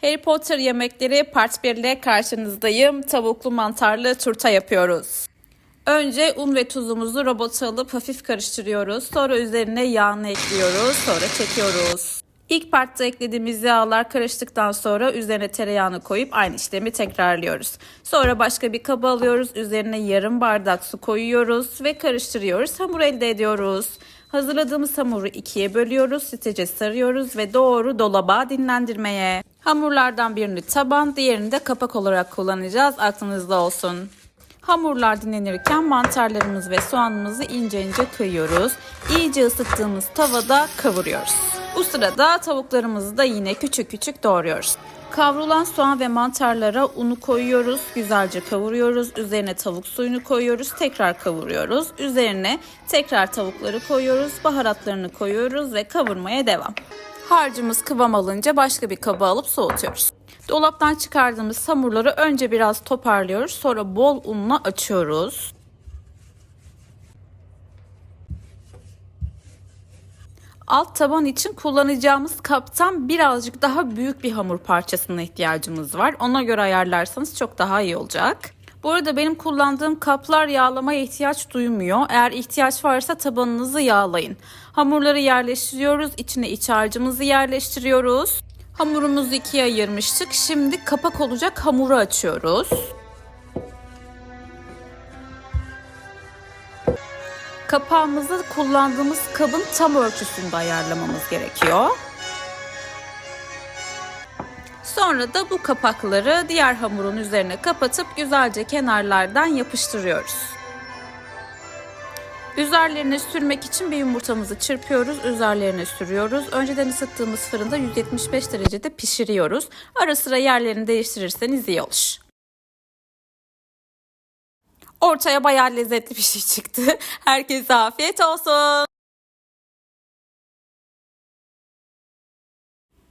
Harry Potter yemekleri part 1 ile karşınızdayım. Tavuklu mantarlı turta yapıyoruz. Önce un ve tuzumuzu robota alıp hafif karıştırıyoruz. Sonra üzerine yağını ekliyoruz. Sonra çekiyoruz. İlk partta eklediğimiz yağlar karıştıktan sonra üzerine tereyağını koyup aynı işlemi tekrarlıyoruz. Sonra başka bir kaba alıyoruz. Üzerine yarım bardak su koyuyoruz ve karıştırıyoruz. Hamur elde ediyoruz. Hazırladığımız hamuru ikiye bölüyoruz, sitece sarıyoruz ve doğru dolaba dinlendirmeye. Hamurlardan birini taban, diğerini de kapak olarak kullanacağız. Aklınızda olsun. Hamurlar dinlenirken mantarlarımız ve soğanımızı ince ince kıyıyoruz. İyice ısıttığımız tavada kavuruyoruz. Bu sırada tavuklarımızı da yine küçük küçük doğruyoruz. Kavrulan soğan ve mantarlara unu koyuyoruz. Güzelce kavuruyoruz. Üzerine tavuk suyunu koyuyoruz. Tekrar kavuruyoruz. Üzerine tekrar tavukları koyuyoruz. Baharatlarını koyuyoruz ve kavurmaya devam. Harcımız kıvam alınca başka bir kaba alıp soğutuyoruz. Dolaptan çıkardığımız hamurları önce biraz toparlıyoruz. Sonra bol unla açıyoruz. Alt taban için kullanacağımız kaptan birazcık daha büyük bir hamur parçasına ihtiyacımız var. Ona göre ayarlarsanız çok daha iyi olacak. Bu arada benim kullandığım kaplar yağlamaya ihtiyaç duymuyor. Eğer ihtiyaç varsa tabanınızı yağlayın. Hamurları yerleştiriyoruz. İçine iç harcımızı yerleştiriyoruz. Hamurumuzu ikiye ayırmıştık. Şimdi kapak olacak hamuru açıyoruz. Kapağımızı kullandığımız kabın tam ölçüsünde ayarlamamız gerekiyor. Sonra da bu kapakları diğer hamurun üzerine kapatıp güzelce kenarlardan yapıştırıyoruz. Üzerlerine sürmek için bir yumurtamızı çırpıyoruz, üzerlerine sürüyoruz. Önceden ısıttığımız fırında 175 derecede pişiriyoruz. Ara sıra yerlerini değiştirirseniz iyi olur. Ortaya bayağı lezzetli bir şey çıktı. Herkese afiyet olsun.